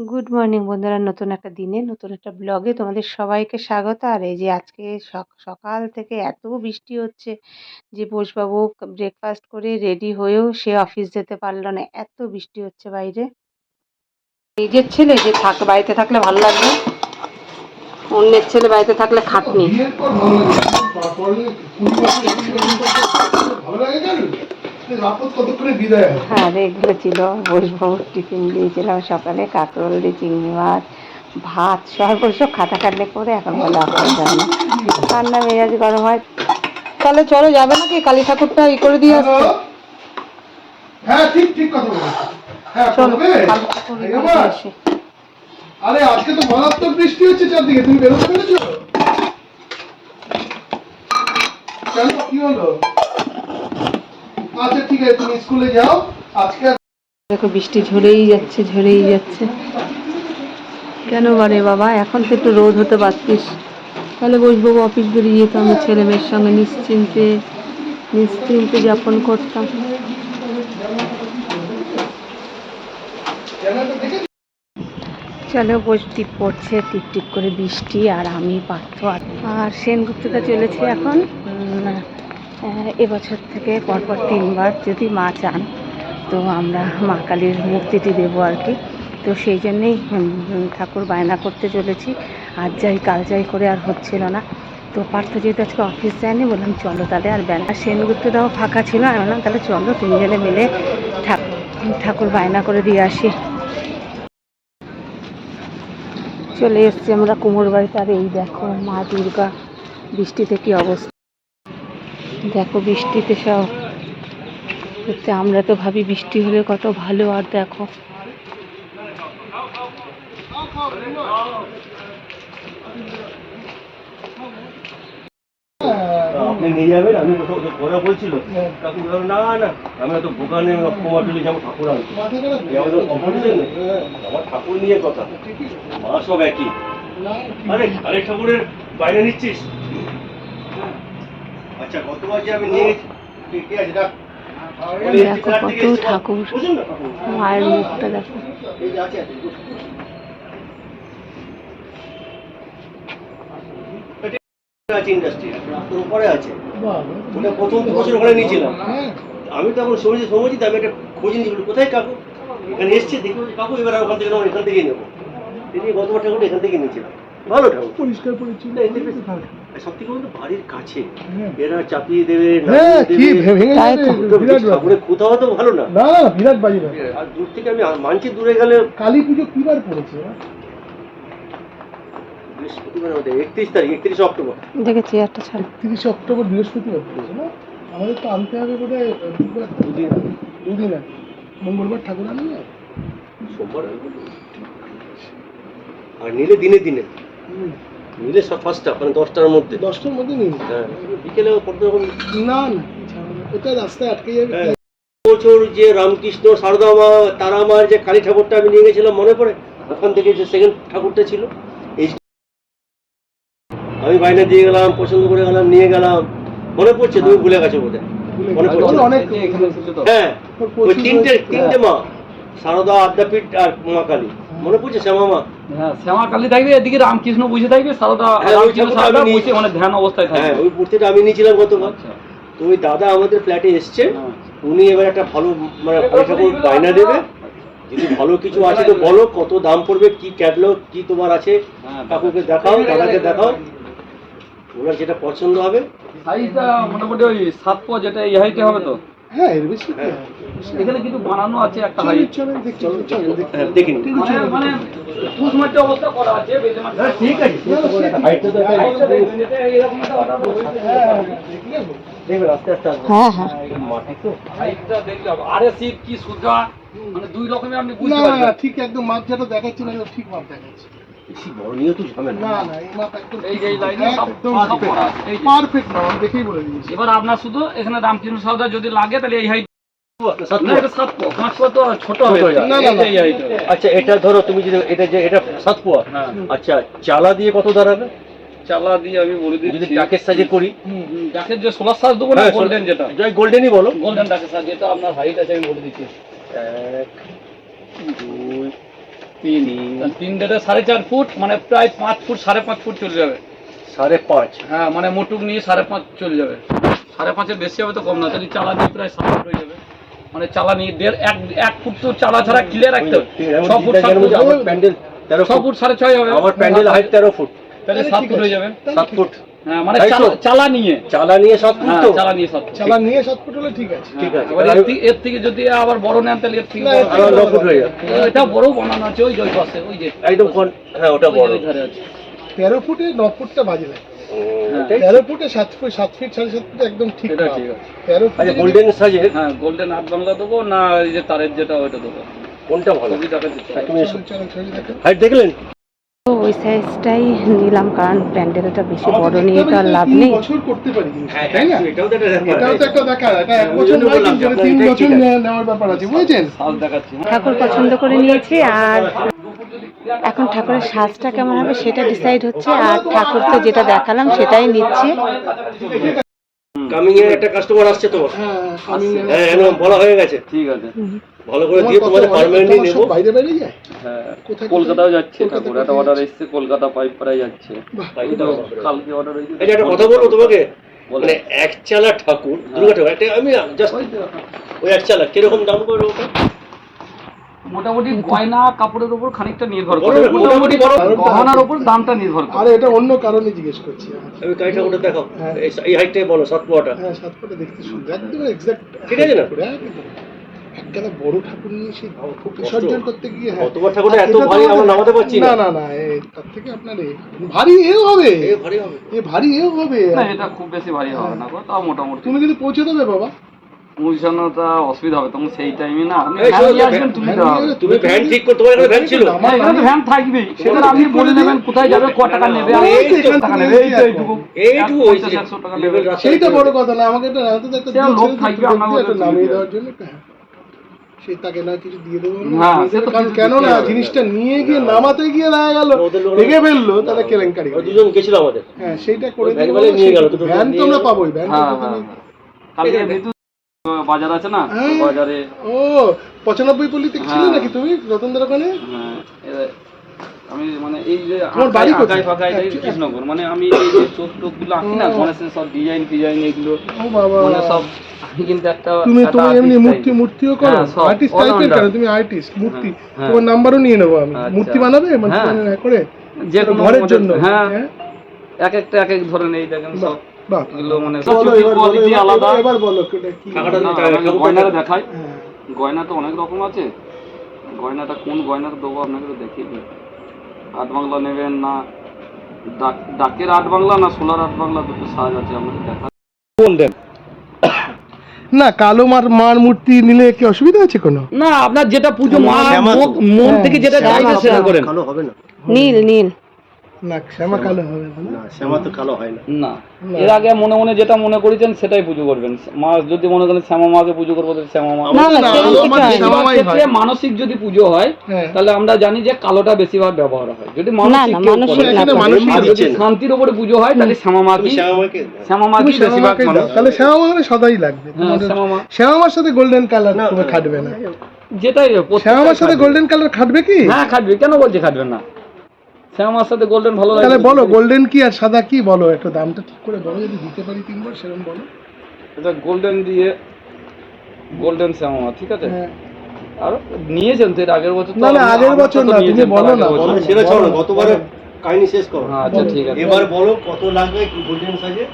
Good morning বন্ধুরা। নতুন একটা দিনে, নতুন একটা ব্লগে তোমাদের সবাইকে স্বাগত। আর এই যে আজকে সক- সকাল থেকে এত বৃষ্টি হচ্ছে যে বোসবাবু ব্রেকফাস্ট করে রেডি হয়েও সে অফিস যেতে পারল না। এত বৃষ্টি হচ্ছে বাইরে। নিজের ছেলে যে থাক, বাড়িতে থাকলে ভালো লাগবে। অন্যের ছেলে বাড়িতে থাকলে খাটনি। হয় এগুলো ছিল বোসবাবুর টিফিন দিয়েছিলাম সকালে কাঁকরোল দিয়ে চিংড়ি মাছ ভাত সব সব খাটা খাটলে করে এখন বলে আপনার জন্য ঠান্ডা মেজাজ গরম হয়। তাহলে চলো যাবে নাকি? কালী ঠাকুরটা ই করে দিয়ে আসতে হ্যাঁ ঠিক ঠিক কথা হ্যাঁ চলো আরে আজকে তো মারাত্মক বৃষ্টি হচ্ছে চারদিকে। তুমি বেরোতে পেরেছ? কেন? কি হলো? আচ্ছা ঠিক আছে, তুমি স্কুলে যাও। আজকে দেখো, বৃষ্টি ঝরেই যাচ্ছে ঝরেই যাচ্ছে। কেন বারে বাবা? এখন তো একটু রোদ হতে পারতিস। তাহলে বসবাবু অফিস বেরিয়ে যেত আমি ছেলে মেয়ের সঙ্গে নিশ্চিন্তে নিশ্চিন্তে যাপন করতাম। চলো বস টিপ পড়ছে টিপ টিপ করে বৃষ্টি, আর আমি পার্থ আর সেনগুপ্তটা চলেছে এখন। এবছর থেকে পরপর তিনবার যদি মা চান, তো আমরা মা কালীর মূর্তিটি দেবো আর কি। তো সেই জন্যেই ঠাকুর বায়না করতে চলেছি। আজ যাই, কাল যাই করে আর হচ্ছিল না। তো পার্থ যেহেতু আজকে অফিস যায়নি, বললাম চলো তাহলে আর ব্যানার সেনগুপ্তটাও ফাঁকা ছিল আমি বললাম তাহলে চলো তিনজনে মিলে ঠাকুর বায়না করে দিয়ে আসি। চলে এসছি আমরা কুমোর বাড়িতে আর এই দেখো মা দুর্গা, বৃষ্টিতে কি অবস্থা। দেখো বৃষ্টিতে সব। আমরা তো ভাবি বৃষ্টি হলে কত ভালো, আর দেখো। আপনি নিয়ে যাবেন, আমি না না তো দোকানে যাব, ঠাকুর নিয়ে আরে ঠাকুরের বাইরে নিচ্ছিস? আচ্ছা গতবার যে আমি নিয়ে কে- আছে? ডাক। দেখো কত ঠাকুর। ঠাকুর? মায়ের মুখটা দেখো। আমি তখন সমঝে সমঝি আমি একটা খোঁজ নিয়ে বলি, কোথায় কাকু? এখানে এসছে দেখি কাকু এবার ওখান থেকে নেব এখান থেকেই নেব। তিনি গতবার ঠাকুরটা এখান থেকে নিয়েছিলাম। ভালো। ঠাকুর পরিষ্কার পরিচ্ছন্ন এতে বেশ ভালো। সব থেকে বলতো বাড়ির কাছে। এরা চাপিয়ে দেবে নামিয়ে কি দেবে। ভে- ভেঙে তাই যাবে তো। তো বিরাট ব্যাপার। ঠাকুরের কোথাও তো ভালো না। না না। বিরাট বাজি আর দূর থেকে আমি মানছি দূরে গেলে কালী পুজো কিবার পড়েছে? বৃহস্পতিবার একত্রিশ তারিখ একত্রিশ অক্টোবর। ছাড়ো। অক্টোবর বৃহস্পতিবার পড়েছে না? আমাদের তো আনতে হবে বোধ হয় দুদিন দুদিন আগে। মঙ্গলবার ঠাকুর আনি সোমবার আর নিলে দিনে দিনে। নিলে সব ফার্স্টটা মানে দশটার মধ্যে। দশটার মধ্যে নিন হ্যাঁ বিকেলে কত রকম না না ওটা রাস্তায় আটকে যাবে। হ্যাঁ। বছর যে রামকৃষ্ণ সারদা মা তারা মার যে কালী ঠাকুরটা আমি নিয়ে গেছিলাম মনে পড়ে? ওখান থেকে যে সেকেন্ড ঠাকুরটা ছিল। এই আমি বাইরে দিয়ে গেলাম পছন্দ করে গেলাম নিয়ে গেলাম। মনে পড়ছে? তুমি ভুলে গেছো বোধ মনে পড়ছে? অনেক হ্যাঁ। ওই তিনটে তিনটে মা সারদা আদ্যাপীঠ আর মা কালী মনে পড়ছে শ্যামা হ্যাঁ শ্যামা কালী থাকবে এদিকে রামকৃষ্ণ বসে থাকবে সারদা হ্যাঁ, রামকৃষ্ণ মানে ধ্যান অবস্থায় থাকবে। হ্যাঁ ওই মূর্তিটা আমি নিয়েছিলাম আচ্ছা। তো ওই দাদা আমাদের ফ্ল্যাটে এসছে। হ্যাঁ। উনি এবার একটা ভালো মানে ঠাকুর বায়না দেবে। যদি ভালো কিছু আছে তো বলো কত দাম পড়বে কি ক্যাটলগ কি তোমার আছে। কাকুকে দেখাও দাদাকে দেখাও। ওনার যেটা পছন্দ হবে। সাইজটা মোটামুটি ওই সাত পা যেটা এই হাইটে হবে তো? হ্যাঁ এর বেশি হ্যাঁ। এখানে কিছু বানানো আছে একটা চলুন হাইট। দেখি চলুন চলুন দেখি। দেখিনি মানে পুষ মাটি অবস্থা করা আছে বেজে মাটি ঠিক আছে হাইটটা তো একটা- হাইটটা দেখবেন, এটা এরকম একটা অর্ডার করবে। আস্তে আস্তে হ্যাঁ হ্যাঁ। মাটি তো। হাইটটা দেখলে আরে শীত কি সুজা মানে দুই রকমের আপনি বুঝতে না ঠিক একদম মাপ যেটা দেখাচ্ছি না ঠিক মাপ দেখাচ্ছে। বেশি বড় নিয়ে তো ঝামেলা না না এই মাপ একদম এই যে লাইনে একদম সব করা আছে, এই যে। পারফেক্ট মাপ আমি দেখেই বলে দিয়েছি। এবার আপনার শুধু এখানে রামকৃষ্ণ সাউদা যদি লাগে তাহলে এই হাইট। আচ্ছা এটা ধরো তুমি যদি এটা যে এটা সাত পোয়া চালা দিয়ে কত দাঁড়াবে? চালা দিয়ে আমি বলে যদি দিচ্ছি। ডাকের সাজে করি। ডাকের যে সোলার সাজ দেবো না হ্যাঁ, গোল্ডেন যেটা। জয় গোল্ডেনই বলো। গোল্ডেন ডাকের যেটা আপনার হাইট আছে আমি বলে দিচ্ছি। এক দুই তিন তিন ডেটে সাড়ে চার ফুট মানে প্রায় পাঁচ ফুট সাড়ে পাঁচ ফুট চলে যাবে। সাড়ে পাঁচ? হ্যাঁ মানে মোটুক নিয়ে সাড়ে পাঁচ চলে যাবে। সাড়ে পাঁচের বেশি হবে তো কম না তাহলে চালা দিয়ে প্রায় সাত ফুট হয়ে যাবে। মানে চালা নিয়ে দেড় এক এক ফুট তো চালা ছাড়া ক্লিয়ার রাখতে হবে। ছ ফুট সাত ফুট প্যান্ডেল তেরো ফুট। সাড়ে ছয় হবে। আমার প্যান্ডেল হাইট তেরো ফুট। তাহলে সাত ফুট হয়ে যাবে। সাত ফুট মানে চালা- চালা নিয়ে। চালা নিয়ে সাত ফুট হ্যাঁ চালা নিয়ে সাত চালা নিয়ে সাত ফুট হলে ঠিক আছে। ঠিক আছে। এর থেকে- যদি আবার বড় নেন তাহলে এর থেকে না, বড় এর থেকে আরও ন ফুট হয়ে যাবে। এটা বড় বানানো আছে ওই যে পাশে ওই যে। একদম হ্যাঁ ওটা বড়। ওই ধারে আছে। তেরো ফুটে ন ফুটটা বাজে লাগে হ্যাঁ। তেরো ফুটে সাত ফুট সাত ফিট সাড়ে সাত ফুট একদম ঠিক ঠিক আছে। তেরো আচ্ছা গোল্ডেন সাজের হ্যাঁ গোল্ডেন আট বাংলা দেবো না এই যে তারের যেটা ওইটা দেবো। কোনটা ভালো? তুমি। হাইট দেখলেন? ওই সাইজটাই নিলাম কারণ প্যান্ডেলটা বেশি বড় নিয়ে তো আর লাভ নেই। বছর করতে পারি। হ্যাঁ তাই না? এটাও তো একটা ব্যাপার। এটাও তো একটা দেখা এটা এক বছর নয় কিন্তু তিন বছর নেওয়ার ব্যাপার আছে বুঝেছেন? সাজ দেখাচ্ছি। হ্যাঁ। ঠাকুর পছন্দ করে নিয়েছি আর এখন ঠাকুরের সাজটা কেমন হবে সেটা ডিসাইড হচ্ছে আর ঠাকুর তো যেটা দেখালাম সেটাই নিচ্ছি। কামিং এর একটা কাস্টমার আসছে তোমার। হ্যাঁ হ্যাঁ একদম বলা হয়ে গেছে। ঠিক আছে ভালো করে দিয়ে তোমাদের পার্মানেন্টলি নেব। বাইরে বাইরে যায়? হ্যাঁ কলকাতাও যাচ্ছে কলকাতা ঠাকুর একটা অর্ডার? এসছে কলকাতা পাইপ যাচ্ছে। তাই তো। কালকে অর্ডার হয়েছে। এই একটা কথা বলব তোমাকে। মানে একচালা ঠাকুর দুর্গা ঠাকুর একটা আমি জাস্ট ওই একচালা কীরকম দাম করবে ওটা? মোটামুটি গয়না কাপড়ের উপর খানিকটা নির্ভর করে। মোটামুটি গহনার উপর দামটা নির্ভর করে। আরে এটা অন্য কারণে জিজ্ঞেস করছি আমি। ঠাকুরটা দেখাও। হ্যাঁ। এই- হাইটটাই বলো সাত পোয়াটা হ্যাঁ সাত দেখতে সুন্দর। একদম এক্সাক্ট ঠিক আছে না? একগাদা বড় ঠাকুর নিয়ে সেই বিসর্জন করতে গিয়ে হ্যাঁ। ঠাকুরটা আর এত ভারী আমরা নামাতে পারছি না। না না তার থেকে আপনার ভারী এও হবে। এ ভারী হবে। এ ভারী এও হবে। না এটা খুব বেশি ভারী হবে না গো তাও মোটামুটি। তুমি কিন্তু পৌঁছে দেবে বাবা। পৌঁছানোটা অসুবিধা হবে তখন সেই টাইমে না তুমি ভ্যান ঠিক করে তোমার এখানে ভ্যান ছিল। আমার এখানে ভ্যান থাকবেই। সেটা আপনি বলে নেবেন কোথায় যাবে ক টাকা নেবে টাকা নেবে এই এইটুকু। এইটুকু ওই টাকা নেবে। সেইটা বড় কথা না আমাকে একটা একটা লোক থাকবে, একটা নামিয়ে দেওয়ার জন্য একটা। সে তাকে না কিছু দিয়ে দেবো আমরা, কারণ কেন না জিনিসটা নিয়ে গিয়ে নামাতে গিয়ে দেখা গেল ফেলল তাহলে কেলেঙ্কারি দুজন গেছিল আমাদের। হ্যাঁ সেইটা করে ভ্যান নিয়ে গেল, ভ্যান তো আমরা পাবোই ভ্যান হ্যাঁ প্রথমে- হ্যাঁ। কালকে ভিতু বাজার আছে না হ্যাঁ। বাজারে ও পঁচানব্বই পল্লিতে ছিলে। নাকি তুমি রতনদের ওখানে? হ্যাঁ, আমি মানে এই যে কৃষ্ণনগর। মানে আমি এই যে চোখ আঁকি না। গণেশের সব ডিজাইন ফিজাইন এগুলো ও বাবা। মানে সব আমি কিন্তু একটা তুমি তুমি এমনি মূর্তি মূর্তিও করো? হ্যাঁ, আর্টিস্ট টাইপের কেন? তুমি আর্টিস্ট মূর্তি। হ্যাঁ। তোমার নাম্বারও নিয়ে নেব আমি। আচ্ছা। মূর্তি বানাবে? মানে হ্যাঁ। করে? যে ঘরের জন্য? হ্যাঁ। হ্যাঁ? এক একটা এক এক ধরনের এই দেখেন সব। বাহ, বাহ। এগুলো মানে বলো, চুটির এবার বলো, quality এবার- আলাদা। এবার- এবার বলো কোনটা কি টাকাটা না, টাকা- আপনাকে ঠাকুরটা গয়নাটা দেখাই। হ্যাঁ। গয়না তো অনেক রকম আছে। গয়নাটা কোন গয়নাটা দেবো আপনাকে তো দেখিয়ে দিই। আট বাংলা নেবেন না? ডাক ডাকের আট বাংলা না সোলার আট বাংলা দুটো সাজ আছে আমাদের দেখা না কালো মার মার মূর্তি নিলে কি অসুবিধা আছে কোনো? না আপনার যেটা পুজো মা মন- মন থেকে যেটা চাইছে সেটা। করেন। কালো হবে না। নীল নীল। না শ্যামা কালো হবে না না শ্যামা তো কালো হয় না। না। এর আগে মনে মনে যেটা মনে করেছেন সেটাই পুজো করবেন। মা যদি মনে করেন শ্যামা মাকে পুজো করব তাহলে শ্যামা মা না না না, সেরকম আলো কিছু মাটি হয় না। শ্যামা- মাই ক্ষেত্রে হয়। মানসিক যদি পুজো হয় হ্যাঁ। তাহলে আমরা জানি যে কালোটা বেশিরভাগ ব্যবহার হয়। যদি মানসিক। শান্তির উপরে পুজো হয় তাহলে শ্যামা মাকে শ্যামা মাকে বেশিরভাগ মানুষ তাহলে শ্যামা মানে সাদাই লাগবে শ্যামা মার সাথে গোল্ডেন কালার। খাটবে না। যেটাই শ্যামা মার সাথে। গোল্ডেন কালার খাটবে কি? হ্যাঁ খাটবে। কেন বলছে খাটবে না? শ্যামা মার সাথে গোল্ডেন ভালো লাগে তাহলে বলো গোল্ডেন কি আর সাদা কি বলো? একটু দামটা ঠিক করে বলো যদি দিতে পারি তিনবার সেরকম বলো। এটা গোল্ডেন দিয়ে গোল্ডেন শ্যামা ঠিক আছে? হ্যাঁ। আর নিয়েছেন তো এর আগের বছর না, না, আগের বছর না, তুমি বলো না। সেটা ছাড়ো গতবারে কাহিনী শেষ করো। হ্যাঁ, আচ্ছা ঠিক আছে। এবার বলো কত লাগবে গোল্ডেন সাইজে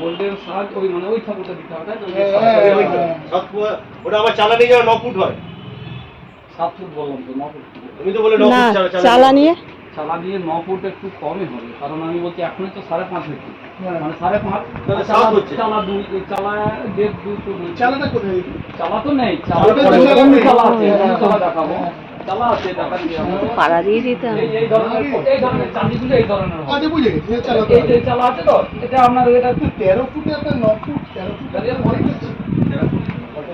গোল্ডেন শাক ওই মানে ওই ঠাকুরটা দিতে হবে তাই তো? হ্যাঁ, হ্যাঁ, ওটা আমার চালানি যাওয়া ন ফুট হয়। সাত ফুট বললাম তো ন ফুট তুমি তো বলে ন না ফুট চালা- চালানি। চালা নিয়ে চালা দিয়ে ন ফুট একটু কমই হবে কারণ আমি বলছি এখনই তো সাড়ে পাঁচ হচ্ছে মানে সাড়ে পাঁচ তাহলে চালা সাত হচ্ছে। চালা দুই চালা দেড় দুই তো দুই। চালাটা কোথায় চালা তো নেই চালা ওটা পরে চালা অন্য চালা আছে হ্যাঁ, অন্য চালা হ্যাঁ। দেখাবো চালা আছে দেখাচ্ছি আমরা। পাড়া দিয়ে দিতে এই এই ধরনের এই ধরনের চাঁদিগুলো এই ধরনের হবে। আচ্ছা বুঝে গেছি এই চালাটা এই যে চালা আছে তো এটা আপনার এটা তেরো ফুটে আপনার ন ফুট তেরো ফুট তাহলে অনেক আছে।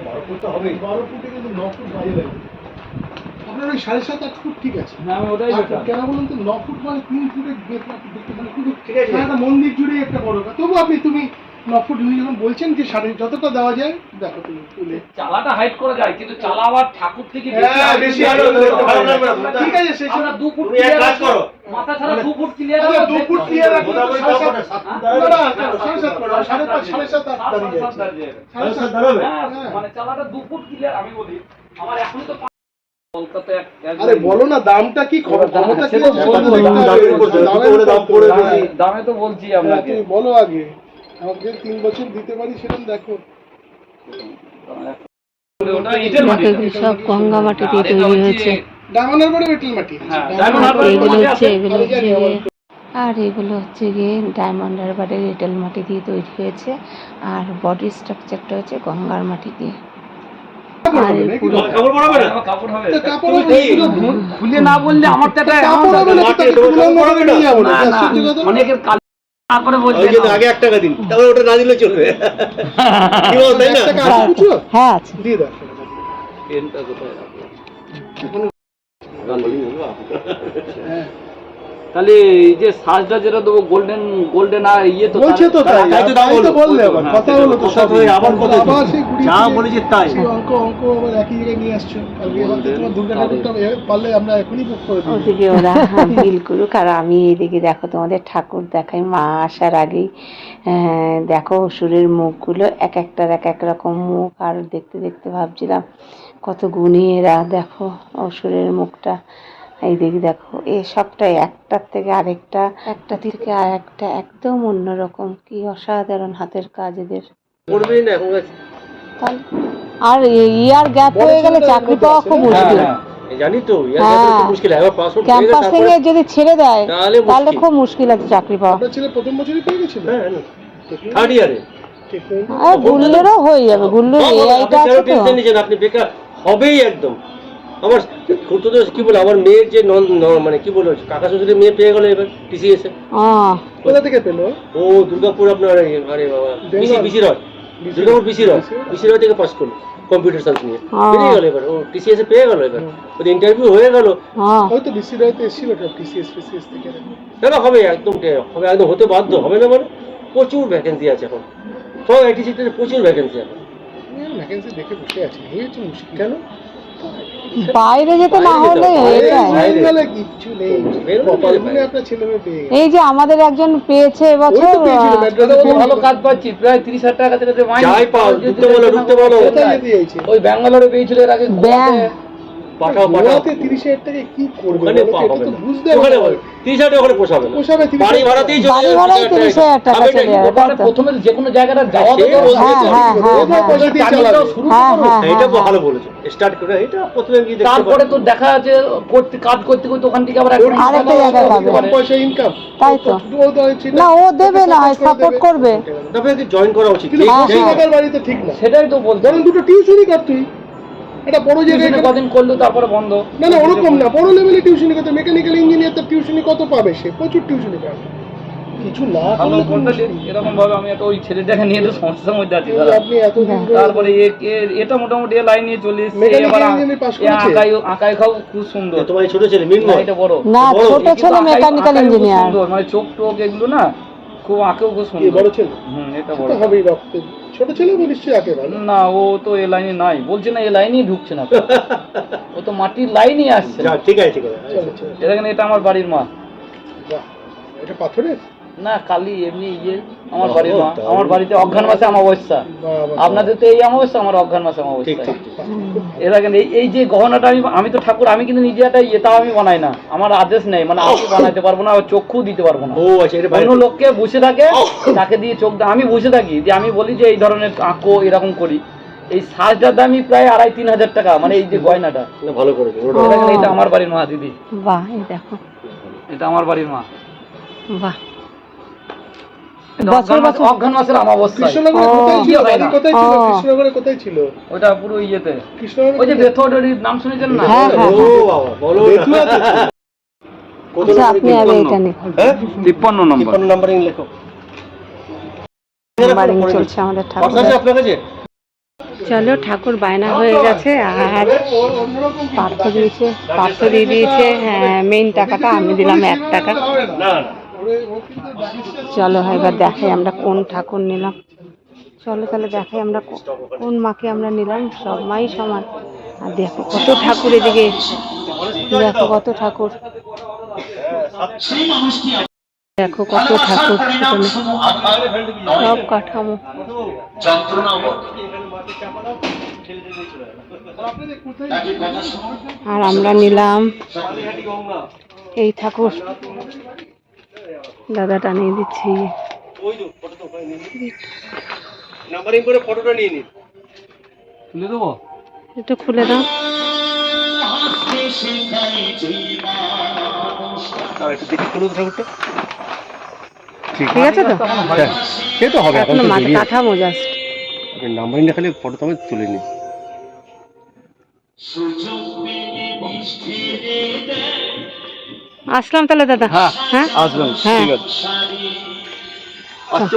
বারো ফুট তো হবেই। বারো ফুটে কিন্তু ন ফুট বাইরে লাগবে আপনার ওই সাড়ে সাত আট ফুট ঠিক আছে হ্যাঁ আমি ওটাই আর কেন বলুন তো ন ফুট মানে তিন ফুটের দেখতে মানে খুবই ঠিক আছে। একটা মন্দির জুড়ে একটা বড় তবু আপনি তুমি ন ফুট উনি যখন বলছেন যে সাড়ে যতটা দেওয়া যায় দেখো তুমি তুলে চালাটা হাইট করা যায় কিন্তু চালা আবার ঠাকুর থেকে হ্যাঁ, বেশি না। ঠিক আছে সেই আমরা দু ফুট করো। মাথা ছাড়া দু ফুট ক্লিয়ার আচ্ছা, দু ফুট clear রাখো। না? না, সাড়ে সাত করো, সাড়ে পাঁচ, সাড়ে সাত, দাঁড়িয়ে। সাড়ে সাত দাঁড়াবে? হ্যাঁ, মানে চালাটা দু ফুট ক্লিয়ার আমি বলি আমার এখনই তো পা- কলকাতায় এক- এক- আরে বলো না দামটা কি ক্ষমতা কি দাম তো বলছি হ্যাঁ, আপনাকে। বলো আগে। আমাকে তিন বছর দিতে পারি সেরকম দেখো। মাটি সব গঙ্গা মাটি দিয়ে তৈরি হয়েছে। পরে মাটি। হ্যাঁ, এগুলো হচ্ছে এগুলো হচ্ছে আর এগুলো হচ্ছে গিয়ে ডায়মন্ড হারবারের রিটেল মাটি দিয়ে তৈরি হয়েছে। আর বডি স্ট্রাকচারটা হচ্ছে গঙ্গার মাটি দিয়ে। খুলে না বললে আমার তো। অনেকের কাল তারপরে বলছে আগে এক টাকা দিন। তারপরে ওটা না দিলে চলবে। কি বল তাই না? হ্যাঁ আছে। দিয়ে দাও। পেনটা কোথায় রাখলাম? হ্যাঁ। তাহলে এই যে সাজটা যেটা দেবো গোল্ডেন গোল্ডেন আর ইয়ে তো বলছে তো তাই। তাই তো তো বলল। বললে আবার। হ্যাঁ, কথা হলো তো সব হয়ে আবার কথা আবার সেই যা বলেছে তাই। অঙ্ক অঙ্ক আবার একই জায়গায় নিয়ে আসছো। কালকে এবার তোমার দুর্গা ঠাকুরটা পারলে আমরা এখনই বুক করে দিই ওদিকে ওরা বিল করুক আর আমি এদিকে দেখো তোমাদের ঠাকুর দেখাই। মা আসার আগেই আহ, দেখো অসুরের মুখগুলো এক একটার এক এক রকম মুখ। আর দেখতে দেখতে ভাবছিলাম কত গুণী এরা। দেখো অসুরের মুখটা। এই দিকে দেখো এই সবটাই একটার থেকে আরেকটা একটা থেকে আর একটা একদম অন্যরকম। কি অসাধারণ হাতের কাজ এদের। আর ইয়ার গ্যাপ হয়ে গেলে চাকরি পাওয়া খুব মুশকিল। জানি তো ইয়ার হ্যাঁ। মুশকিল হয়ে। গেলে ক্যাম্পাসিং এ যদি ছেড়ে দেয় তাহলে খুব মুশকিল আছে চাকরি পাওয়া। আপনার ছেলে প্রথম বছরই পেয়ে গেছিল? হ্যাঁ থার্ড ইয়ারে হয়ে আর গুল্লুরও হয়ে যাবে গুল্লুর এআইটা আছে তো। আপনি বেকার হবেই একদম। আমার খুঁড়তো তো কি বলে? আমার মেয়ের যে নন মানে কি বলব কাকা শ্বশুরের মেয়ে পেয়ে গেল এবার টিসিএস এ কোথা থেকে পেল? ও দুর্গাপুর আপনার আরে বাবা B C Roy. Durgapur B C Roy. B C Roy. থেকে পাস করল কম্পিউটার সায়েন্স নিয়ে। পেয়ে গেল এবার ও টিসিএস এ পেয়ে গেল এবার। ওদের ইন্টারভিউ হয়ে গেল। হয়তো বিসি রায়তে এসেছিল টিসিএস ফিসিএস থেকে? কেন হবে একদম হবে একদম হতে বাধ্য হবে না মানে? প্রচুর ভ্যাকেন্সি আছে এখন। সব আইটি সেক্টরে প্রচুর ভ্যাকেন্সি এখন। ভ্যাকেন্সি দেখে বসে আছি এই হচ্ছে মুশকিল। কেন? বাইরে যেতে না হলে এই যে আমাদের একজন পেয়েছে এবছর ভালো কাজ পাচ্ছি প্রায় তিরিশ হাজার টাকা থেকে ওই ব্যাঙ্গালোরে পেয়েছিল এর আগে পাঠাও পাঠাও। তিরিশ হাজার টাকা কি করবে ওখানে বলো? তো? পা এটা হবে তো না। ওখানে তিরিশ হাজার ওখানে পোষাবে না। পোষাবে বাড়ি ভাড়াতেই চলে বাড়ি ভাড়াই তিরিশ হাজার টাকা চলে যাবে। প্রথমে যে কোনো জায়গাটা যাওয়া তো বলছে হ্যাঁ তো। হ্যাঁ হ্যাঁ ওদের হ্যাঁ। পয়সা দিয়ে টার্নিংটাও চালাবে। শুরু হ্যাঁ করো। হ্যাঁ এইটা হ্যাঁ। ভালো বলেছ। স্টার্ট করে এটা প্রথমে গিয়ে দেখতে তারপরে পারো। তো দেখা আছে করতে কাজ করতে করতে ওখান থেকে আবার আরেকটা জায়গায় পাবে। পয়সা ইনকাম তাই তো। না। ও দেবে না সাপোর্ট করবে। তবে জয়েন করা উচিত। হ্যাঁ, হ্যাঁ। সেটাই তো বলতে বরং দুটো টিউশনই কর তুই। এটা বড় জায়গায় কদিন করল তারপরে বন্ধ। না না ওরকম না বড় লেভেলে টিউশনি করতে মেকানিক্যাল ইঞ্জিনিয়ার তো টিউশনি কত পাবে সে? প্রচুর টিউশনি পাবে। কিছু না বলতে এরকম ভাবে আমি একটা ওই ছেলেটাকে নিয়ে তো সমস্যার মধ্যে আছি আপনি ধরে- তারপরে এটা মোটামুটি লাইন নিয়ে চলে এসেছে এবার? আঁকাই আঁকাই খাও খুব সুন্দর। তোমার ছোট ছেলে না, মিনময় এটা বড়। না ছোট ছেলে মেকানিক্যাল ইঞ্জিনিয়ার সুন্দর, মানে চোখ টোক এগুলো না খুব আঁকেও খুব সুন্দর। বড় ছেলে? হুম এটা বড়। হবেই রক্তে ছোট ছেলে বলিস নিশ্চয়ই আঁকে না ও তো এ লাইনে নাই। বলছে না এ লাইনেই ঢুকছে না ও তো মাটির লাইনই আসছে ঠিক আছে ঠিক আছে। চলো চলো। এটা এখানে এটা আমার বাড়ির মা। এটা পাথরের? না কালি এমনি ইয়ে আমার বাড়ির মা আমার বাড়িতে অজ্ঞান মাসে অমাবস্যা। আপনাদের তো এই অমাবস্যা আমার অজ্ঞান মাসে অমাবস্যা। এর আগে এই এই যে গহনাটা আমি আমি তো ঠাকুর আমি কিন্তু নিজে একটা ইয়ে তাও আমি বানাই না। আমার আদেশ নেই মানে আমি বানাইতে পারব না আর চক্ষু দিতে পারব না। ও আচ্ছা অন্য লোককে বসে থাকে তাকে দিয়ে চোখ আমি বসে থাকি যে আমি বলি যে এই ধরনের আঁকো এরকম করি। এই সাজটার দামই প্রায় আড়াই তিন হাজার টাকা মানে এই যে গয়নাটা। ভালো করেছে এটা আমার বাড়ির মা দিদি। বাহ এই দেখো। এটা আমার বাড়ির মা। বাহ। বছর বছর- অজ্ঞান মাসের অমাবস্যা কৃষ্ণনগরে কোথায় ছিল হয় বাড়ি না। কোথায় ছিল? ও। কৃষ্ণনগরে কোথায় ছিল? ওটা পুরো ইয়েতে। ওই যে বেথোডের নাম শুনেছেন না? হ্যাঁ। ও বাবা বলো বেথুয়া তো ছিল। কত আচ্ছা আপনি আগে এটা নিন হ্যাঁ? নম্বর। তিপ্পান্ন নাম্বারিং লেখো। চলছে আমাদের ঠাকুর। কথা আছে আপনার কাছে? চলো ঠাকুর বায়না হয়ে গেছে। আর কিছু। পার্থ দিয়েছে। পার্থ দিয়ে দিয়েছে। হ্যাঁ মেইন টাকাটা আমি দিলাম এক টাকা। চলো এবার দেখাই আমরা কোন ঠাকুর নিলাম। চলো তাহলে দেখাই আমরা কোন মাকে আমরা নিলাম। সব মাই সমান। আর দেখো কত ঠাকুর এদিকে। দেখো কত ঠাকুর। দেখো কত ঠাকুর। সব কাঠামো। আর আমরা নিলাম এই ঠাকুর। দাদা টানিয়ে দিচ্ছি। নাম্বারিং করে ফটোটা নিয়ে নিন তুলে দেবো? একটু খুলে দাও। আর একটু দেখি খুলুন ঠাকুরটা। ঠিক আছে তো? সে তো হবে এখন কাঠামো জাস্ট দেখালে ফটো তো আমি তুলে নিই। আসলাম তাহলে দাদা। হ্যাঁ হ্যাঁ? আসবেন হ্যাঁ। ঠিক আছে। আচ্ছা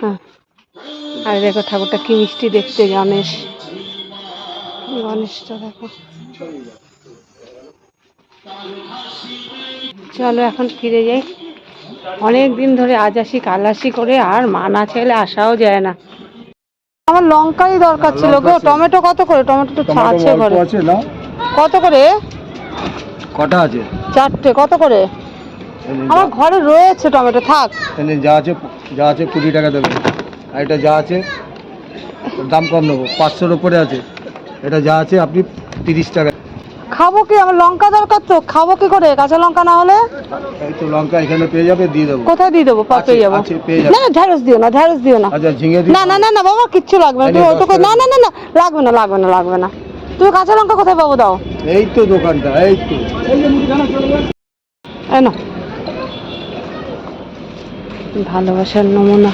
হ্যাঁ আর দেখো ঠাকুরটা কি মিষ্টি দেখতে গণেশ। গণেশটা দেখো। চলো এখন ফিরে যাই। অনেক দিন ধরে আজ আসি কাল আসি করে আর মা না চাইলে আসাও যায় না। আমার লঙ্কাই দরকার ছিল গো। টমেটো কত করে? টমেটো তো আছে ঘরে। কত করে? কটা আছে? চারটে কত করে? আমার ঘরে রয়েছে টমেটো থাক। এখানে যা আছে যা আছে কুড়ি টাকা দেবে। আর এটা যা আছে দাম কম নেব পাঁচশোর উপরে আছে। এটা যা আছে আপনি তিরিশ টাকা। খাব কি? আমার লঙ্কা দরকার তো। খাব কি করে? কাঁচা লঙ্কা না হলে? এই তো লঙ্কা এখানে পেয়ে যাবে দিয়ে দেবো। কোথায় দিয়ে দেবো? পা পেয়ে যাব। আছে, পেয়ে যাবে। না না ঢ্যাঁড়স দিও না ঢ্যাঁড়স দিও না। আচ্ছা ঝিঙে দিই না না না না বাবা কিচ্ছু লাগবে না। তুমি তো না না না না লাগবে না লাগবে না লাগবে না। তুমি কাঁচা লঙ্কা কোথায় পাবো দাও? এই তো দোকানটা এই তো। না ভালোবাসার নমুনা।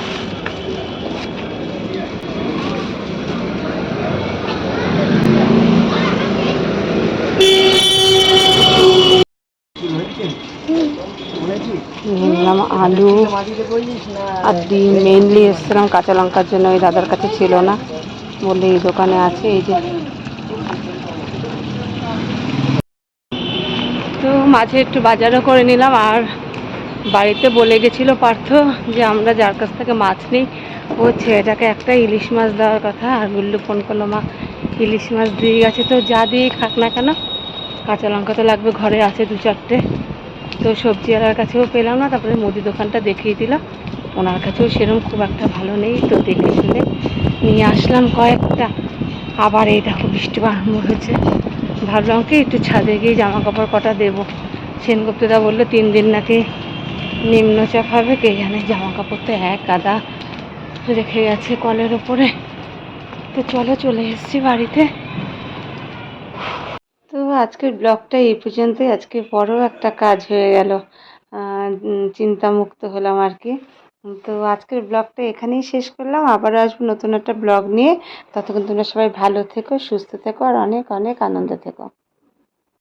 নিলাম আলু আর ডিম। মেনলি এসেছিলাম কাঁচা লঙ্কার জন্য ওই দাদার কাছে ছিল না। বললে এই দোকানে আছে এই যে তো মাঝে একটু বাজারও করে নিলাম আর বাড়িতে বলে গেছিল পার্থ যে আমরা যার কাছ থেকে মাছ নিই। ও ছেলেটাকে একটা ইলিশ মাছ দেওয়ার কথা আর গুল্লু ফোন করল, মা, ইলিশ মাছ দিয়ে গেছে তো যা দিয়ে খাক না কেন? কাঁচা লঙ্কা তো লাগবে, ঘরে আছে দু চারটে। তো সবজিওয়ালার কাছেও পেলাম না, তারপরে মুদি দোকানটা দেখিয়ে দিলাম ওনার কাছেও সেরকম খুব একটা ভালো নেই, তো দেখে শুনে নিয়ে আসলাম কয়েকটা। আবার এই দেখো বৃষ্টি আরম্ভ হয়েছে। ভাবলাম কি একটু ছাদে গিয়ে জামা কাপড় কটা দেবো। সেনগুপ্তদা বলল, তিন দিন নাকি নিম্নচাপ হবে, কে জানে? জামা কাপড় তো এক গাদা রেখে গেছে কলের ওপরে। তো চলো চলে এসেছি বাড়িতে। তো আজকের ব্লগটা এই পর্যন্তই। আজকে বড় একটা কাজ হয়ে গেল। চিন্তামুক্ত হলাম আর কি। তো আজকের ব্লগটা এখানেই শেষ করলাম। আবার আসব নতুন একটা ব্লগ নিয়ে। ততক্ষণ তোমরা সবাই ভালো থেকো, সুস্থ থেকো, আর অনেক অনেক আনন্দ থেকো।